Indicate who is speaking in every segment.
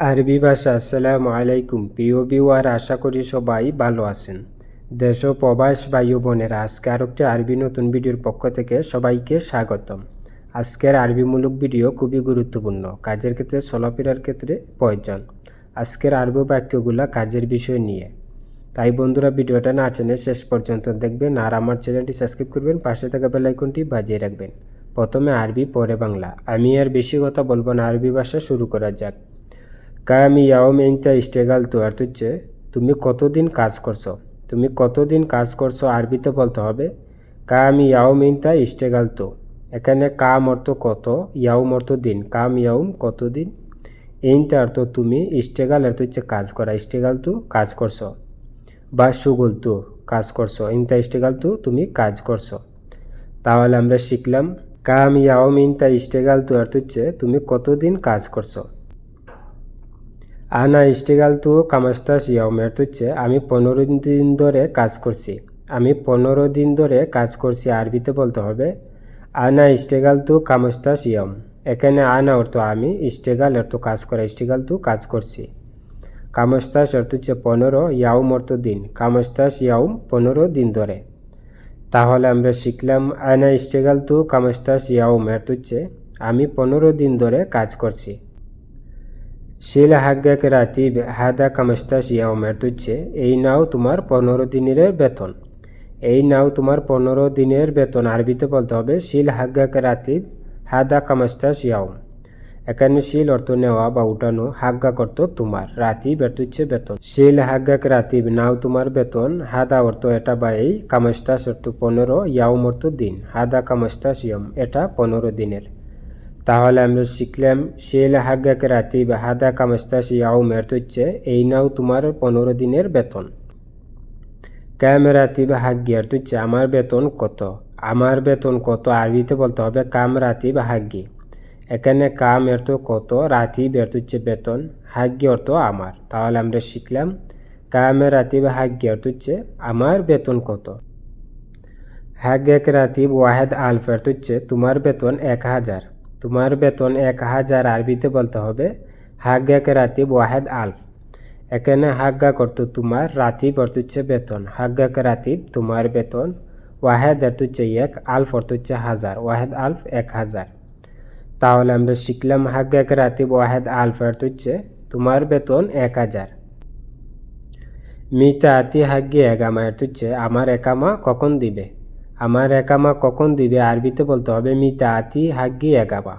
Speaker 1: আরবি ভাষা, আসসালামু আলাইকুম। প্রিয় বিওয়ার আশা করি সবাই ভালো আছেন। দেশ ও প্রবাস ও বোনেরা, আজকে আর একটি আরবি নতুন ভিডিওর পক্ষ থেকে সবাইকে স্বাগতম। আজকের আরবিমূলক ভিডিও খুবই গুরুত্বপূর্ণ, কাজের ক্ষেত্রে, চলাফেরার ক্ষেত্রে প্রয়োজন। আজকের আরবি বাক্যগুলা কাজের বিষয় নিয়ে। তাই বন্ধুরা, ভিডিওটা না টেনে শেষ পর্যন্ত দেখবেন আর আমার চ্যানেলটি সাবস্ক্রাইব করবেন, পাশে থাকা বেলাইকনটি বাজিয়ে রাখবেন। প্রথমে আরবি, পরে বাংলা। আমি আর বেশি কথা বলব না, আরবি ভাষা শুরু করা যাক। কামি ইয়াওম ইনটা ইস্টেগাল তো আর হচ্ছে তুমি কতদিন কাজ করছ? তুমি কতদিন কাজ করছ আরবিতে বলতে হবে? কামি ইয়াওম ইনটা ইস্টেগাল তো। এখানে কাম অর্থ কত ইয়াউম অর্থ দিন। কাম ইয়াউম কতদিন ইনটা অর্থ তুমি ইস্টেগাল অর্থ হচ্ছে কাজ করা ইস্টেগাল তো কাজ করছ। বা সুগল তো কাজ করছ ইনটা ইস্টেগাল তো তুমি কাজ করছ। তাহলে আমরা শিখলাম কাম ইয়াওম ইনটা ইস্টেগাল তো অর্থ হচ্ছে তুমি কতদিন কাজ করছ? আনা ইস্টেগাল তো কামাস্তাস ইয়াউমের হচ্ছে আমি পনেরো দিন ধরে কাজ করছি। আমি পনেরো দিন ধরে কাজ করছি, আরবিতে বলতে হবে। আনা ইস্টেগাল তো কামাস্তাস ইয়াম এখানে আনা অর্থ আমি, ইস্টেগাল অর্থ কাজ করা, ইস্টেগাল তো কাজ করছি। কামস্তাস অর্থ হচ্ছে পনেরো ইয়াউম অর্থ দিন। কামস্তাস ইয়াউম পনেরো দিন ধরে। তাহলে আমরা শিখলাম আনা ইস্টেগাল তো কামস্তাস ইয়াউম অর্থ হচ্ছে আমি পনেরো দিন ধরে কাজ করছি। শিল হাগ্গাকে রাতি হাদা কামস্তাস ইয়াউমের তুচ্ছে এই নাও তোমার পনেরো দিনের বেতন। এই নাও তোমার পনেরো দিনের বেতন। আরবিতে বলতে হবে, শিল হাগ্গাকে রাতিব হাদা কামস্তাস ইয়াউম এখানে শিল অর্থ নেওয়া বা উঠানো হাগ্গা করত তোমার, রাতি হচ্ছে বেতন। শিল হাগ্গাকে রাতিব নাও তোমার বেতন, হাদা অর্থ এটা বা এই কামস্তাস অর্থ পনেরো ইয়াউম অর্থ দিন, হাদা কামস্তাস ইয়াম এটা পনেরো দিনের। তাহলে আমরা শিখলাম শেল হাগ্গাকে রাতি বা হাদা কামস্তাস ইয়াও মের হচ্ছে এই নাও তোমার পনেরো দিনের বেতন। ক্যামেরাতি বা হাগ্গি আর হচ্ছে আমার বেতন কত? আমার বেতন কত? আরবিতে বলতে হবে, কাম রাতি বা হাগ্গি এখানে কাম এর তো কত? রাতি বের হচ্ছে বেতন হাগ্গি অর্থ আমার। তাহলে আমরা শিখলাম, কামে রাতি বা হাগ্গি অর্থ হচ্ছে আমার বেতন কত? হাগ্গেক রাতিব ওয়াহেদ আলফ এর হচ্ছে তোমার বেতন এক হাজার। তোমার বেতন এক হাজার আরবিতে বলতে হবে। হাগ্গাকে রাতিব ওয়াহেদ আলফ। এখানে হাগ্গা করত তোমার রাতিব অর্থ হচ্ছে বেতন। হাগ্গাকে রাতিব তোমার বেতন, ওয়াহেদ অর্থ হচ্ছে এক, আলফ অর্থ হচ্ছে হাজার। ওয়াহেদ আলফ এক হাজার। তাহলে আমরা শিখলাম হাগ্গাকে রাতিব, ওয়াহেদ আলফ অর্থ হচ্ছে তোমার বেতন এক হাজার। মিতা আতি হাগ্গি এগামা অর্থ হচ্ছে, আমার একামা কখন দিবে? আমার একামা কখন দিবে আরবিতে বলতে হবে, মিতা আতি হাগ্গি এগাবা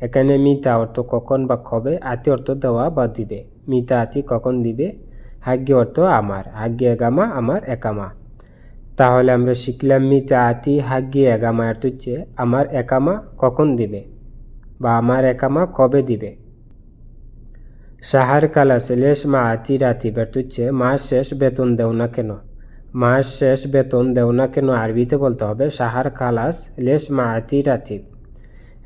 Speaker 1: এখানে মিতা অর্থ কখন বা কবে, আতি অর্থ দেওয়া বা দিবে। মিতা আতি কখন দিবে, হাগ্গি অর্থ আমার, হাগ্গি এগামা আমার একামা। তাহলে আমরা শিখলাম মিতা আতি হাগ্গি এগামা অর্থ হচ্ছে, আমার একামা কখন দিবে বা আমার একামা কবে দিবে। সাহার কালাস লেশ মা আতি রাতি হচ্ছে, মাস শেষ বেতন দেও না কেন? মাস শেষ বেতন দেও না কেন আরবিতে বলতে হবে? সাহার কালাস লেশ মা আতি রাতিব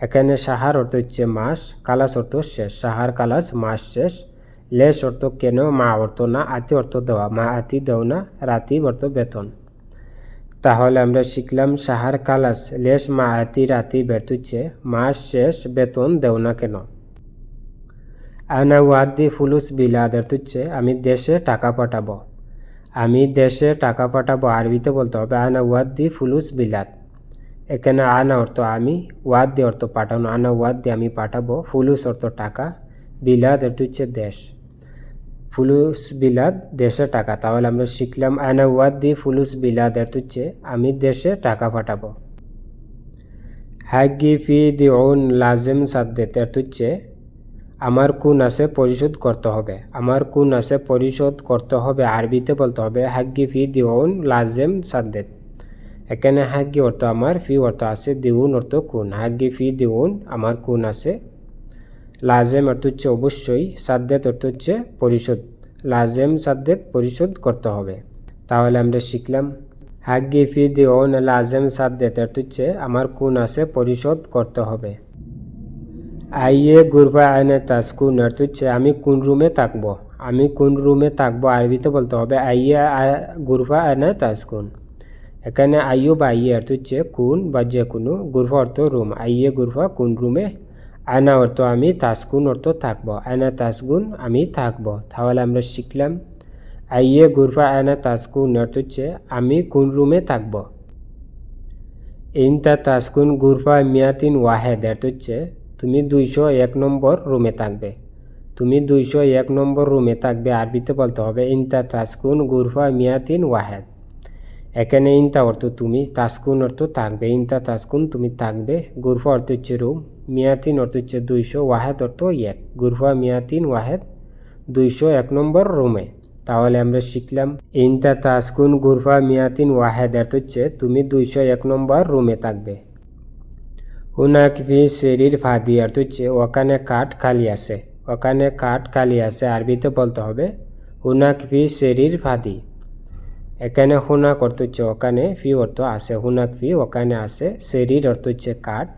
Speaker 1: এখানে সাহার অর্থ হচ্ছে মাস, কালাস অর্থ শেষ। সাহার কালাস মাস শেষ, লেশ অর্থ কেন মা অর্থ না, আতি অর্থ দেওয়া। মা, আতি দেও না রাতিব অর্থ বেতন। তাহলে আমরা শিখলাম সাহার কালাস, লেশ মা, আতি রাতি বেত হচ্ছে মাস শেষ বেতন দেও না কেন? আনা ওয়াদি ফুলুস অর্থ হচ্ছে, আমি দেশে টাকা পাঠাবো। আমি দেশে টাকা পাঠাবো আরবিতে বলতে হবে, আনা ওয়াদ্দি ফুলুস বিলাত এখানে আনা অর্থ আমি ওয়াদ ওয়াদ্দি অর্থ পাঠানো, আনা ওয়াদ ওয়াদ্দি আমি পাঠাবো, ফুলুস অর্থ টাকা বিলাদ অর্থ হচ্ছে দেশ। ফুলুস বিলাদ দেশে টাকা, তাহলে আমরা শিখলাম, আনা ওয়াদ্দি ফুলুস বিলাদ অর্থ হচ্ছে আমি দেশে টাকা পাঠাবো। হাগ্গি ফি দি ওন লাজেম সাদ্দেত অর্থ হচ্ছে আমার কোন আছে পরিশোধ করতে হবে। আমার কোন আছে পরিশোধ করতে হবে, আরবিতে বলতে হবে, হাগ্গি ফি দিউন লাজেম সাদ্দেদ এখানে হাগ্গি অর্থ আমার, ফি অর্থ আছে দিউন অর্থ কোন। হাগ্গি ফি দিউন আমার কোন আছে? লাজেম অর্থ হচ্ছে অবশ্যই সাদ্দেদ অর্থ হচ্ছে পরিশোধ। লাজেম সাদ্দেদ পরিশোধ করতে হবে। তাহলে আমরা শিখলাম, হাগ্গি ফি দিউন লাজেম সাদ্দেদ অর্থ হচ্ছে, আমার কোন আছে পরিশোধ করতে হবে। আইয়ে গুরফা আয়নে তাস্কুন অর্থ হচ্ছে আমি কোন রুমে থাকব? আমি কোন রুমে থাকব? আরবিতে বলতে হবে, আইয়ে গুরফা আয়নে তাস্কুন এখানে আইও বা আইয়ে অর্থ হচ্ছে কোন বা যে কোনো গুরফা অর্থ রুম। আইয়ে গুরফা কোন রুমে? আয়না অর্থ আমি তাসকুন অর্থ থাকব। আয়না তাসগুন আমি থাকব। তাহলে আমরা শিখলাম, আইয়ে গুরফা আয়না তাসকুন অর্থ হচ্ছে আমি কোন রুমে থাকব? ইনতা তাসকুন গুরফা মিয়াতিন ওয়াহেদ অর্থ হচ্ছে তুমি দুইশো এক নম্বর রুমে থাকবে। তুমি দুইশো এক নম্বর রুমে থাকবে, আরবিতে বলতে হবে, ইনতা তাসকুন গুরফা মিয়াতিন ওয়াহেদ। এখানে ইনতা অর্থ তুমি, তাসকুন অর্থ থাকবে, ইনতা তাসকুন তুমি থাকবে, গুরফা অর্থ হচ্ছে রুম, মিয়াতিন অর্থ হচ্ছে দুইশো, ওয়াহেদ অর্থ এক, গুরফা মিয়াতিন ওয়াহেদ, দুইশো এক নম্বর রুমে। তাহলে আমরা শিখলাম, ইনতা তাসকুন গুরফা মিয়াতিন ওয়াহেদ অর্থ হচ্ছে তুমি দুইশো এক নম্বর রুমে থাকবে। হুনাক ফি শরীর ফাদি অর্থ হচ্ছে ওখানে কাঠ খালি আছে ওখানে কাঠ খালি আছে আরবিতে বলতে হবে হুনাক ফি শরীর ফাদি এখানে হুনাক অর্থ হচ্ছে ওখানে ফি অর্থ আছে হুনাক ফি ওখানে আছে শরীর অর্থ হচ্ছে কাঠ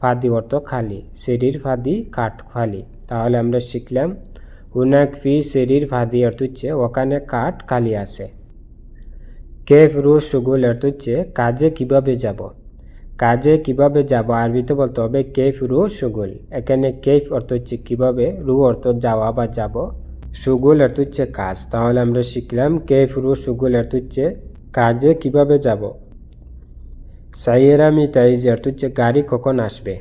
Speaker 1: ফাদি অর্থ খালি শরীর ফাদি কাঠ খালি তাহলে আমরা শিখলাম হুনাক ফি শরীর ফাদি অর্থ হচ্ছে ওখানে কাঠ খালি আছে কেফ রু সুগুল অর্থ হচ্ছে কাজে কীভাবে যাব কাজে কীভাবে যাব আরবিতে বলতে হবে কেফ রু সুগুল। এখানে কেফ অর্থ হচ্ছে কীভাবে রু অর্থ যাওয়া বা যাব। সুগুল অর্থ হচ্ছে কাজ। তাহলে আমরা শিখলাম কেফ রু সুগুল অর্থ হচ্ছে কাজে কীভাবে যাব। সাইয়েরা মিতাইজ অর্থ হচ্ছে গাড়ি কখন আসবে।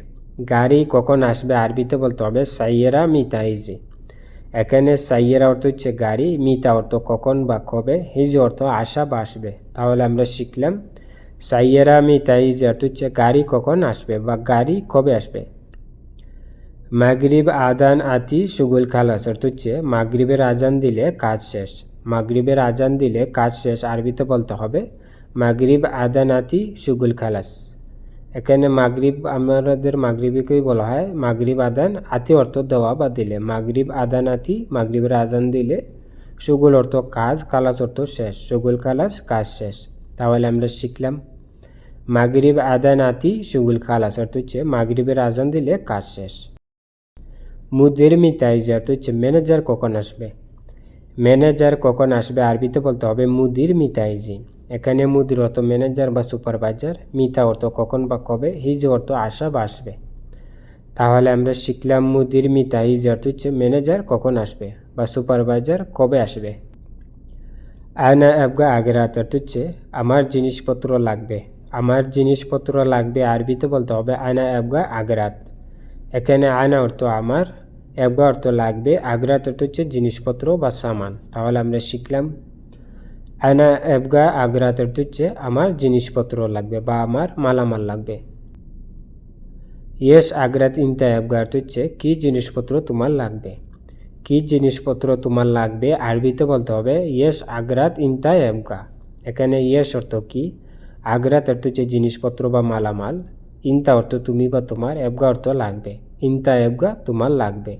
Speaker 1: গাড়ি কখন আসবে আরবিতে বলতে হবে সাইয়েরা মিতাইজি। এখানে সাইয়েরা অর্থ হচ্ছে গাড়ি, মিতা অর্থ কখন বা কবে, হিজ অর্থ আসা বা আসবে। তাহলে আমরা শিখলাম সাইয়েরা মিতা হিজ অর্থ হচ্ছে গাড়ি কখন আসবে বা গাড়ি কবে আসবে? মাগরিব আদান আতি সুগুল খালাস অর্থ হচ্ছে মাগরিবের আজান দিলে কাজ শেষ। মাগরিবের আজান দিলে কাজ শেষ, আরবিতে বলতে হবে, মাগরিব আদান আতি সুগুল খালাস। এখানে মাগরিব, আমাদের মাগরিবিকেই বলা হয়, মাগরিব আদান আতি অর্থ দেওয়া বা দিলে। মাগরিব আদান আতি, মাগরিবের আজান দিলে সুগুল অর্থ কাজ কালাস অর্থ শেষ। সুগুল কালাস কাজ শেষ। তাহলে আমরা শিখলাম, মাগরিব আদান আতি সুগুল খালাস অর্থ হচ্ছে মাগরিবের আজান দিলে কাজ শেষ। মুদের মিতাইজ অর্থ হচ্ছে ম্যানেজার কখন আসবে? ম্যানেজার কখন আসবে আরবিতে বলতে হবে মুদির মিতাইজি। এখানে মুদির অর্থ ম্যানেজার বা সুপারভাইজার, মিতা অর্থ কখন বা কবে, হিজ অর্থ আসা বা আসবে। তাহলে আমরা শিখলাম মুদির মিতা হিজ অর্থ হচ্ছে ম্যানেজার কখন আসবে বা সুপারভাইজার কবে আসবে। আয়না আগেরাত অর্থ হচ্ছে আমার জিনিসপত্র লাগবে। আমার জিনিসপত্র লাগবে আরবিতে বলতে হবে আয়না আবগা আগেরাত এখানে আয়না অর্থ আমার আবগা অর্থ লাগবে আগরাত অর্থ হচ্ছে জিনিসপত্র বা সামান। তাহলে আমরা শিখলাম। আয়না এবগা আগ্রাত অর্থ হচ্ছে আমার জিনিসপত্র লাগবে বা আমার মালামাল লাগবে। ইয়েস আগ্রাত ইনতা এবগা অর্থ হচ্ছে কী জিনিসপত্র তোমার লাগবে? কী জিনিসপত্র তোমার লাগবে? আরবিতে বলতে হবে, ইয়েস, আগ্রাত ইনতা এবগা এখানে ইয়েস অর্থ কি? আগ্রাত অর্থ হচ্ছে জিনিসপত্র বা মালামাল। ইনতা অর্থ তুমি বা তোমার এবগা অর্থ লাগবে। ইনতা এবগা তোমার লাগবে।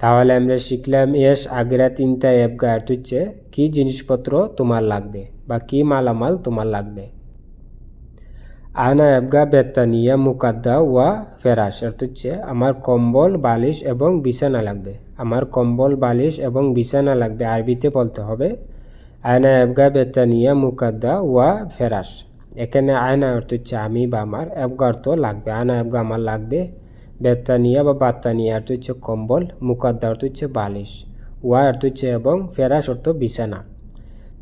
Speaker 1: তাহলে আমরা শিখলাম, ইয়েস আগেরা তিনটা অ্যাপগা অর্থ হচ্ছে, কী জিনিসপত্র তোমার লাগবে বা কী মালামাল তোমার লাগবে? আনা অ্যাবগা বেত্তানিয়া মুকাদ্দা ওয়া ফেরাস অর্থ হচ্ছে, আমার কম্বল, বালিশ এবং বিছানা লাগবে। আমার কম্বল, বালিশ এবং বিছানা লাগবে। আরবিতে বলতে হবে, আয়না অ্যাবগা বেত্তানিয়া মুকাদ্দা ওয়া ফেরাস এখানে আয়না অর্থ হচ্ছে, আমি বা আমার। অ্যাবগা অর্থ লাগবে, আয়না অ্যাবগা আমার লাগবে। বেত্তানিয়া বা বাত্তানিয়া অর্থ হচ্ছে কম্বল, মুকাদ্দা অর্থ হচ্ছে বালিশ। ওয়া অর্থ হচ্ছে এবং ফেরাস অর্থ বিছানা।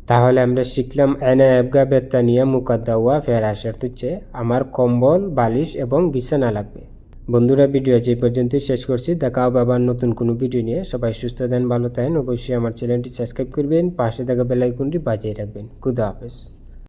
Speaker 1: তাহলে আমরা শিখলাম এনে এবগা মুকাদ্দাওয়া ফের আসার তুচ্ছে। আমার কম্বল, বালিশ এবং বিছানা লাগবে। বন্ধুরা, ভিডিও যে পর্যন্তই শেষ করছি। দেখা হবে আবার নতুন কোনো ভিডিও নিয়ে। সবাই সুস্থ দেন ভালো থাকেন। অবশ্যই আমার চ্যানেলটি সাবস্ক্রাইব করবেন। পাশে থাকা বেলাইকনটি বাজিয়ে রাখবেন। খুদা হাফেজ।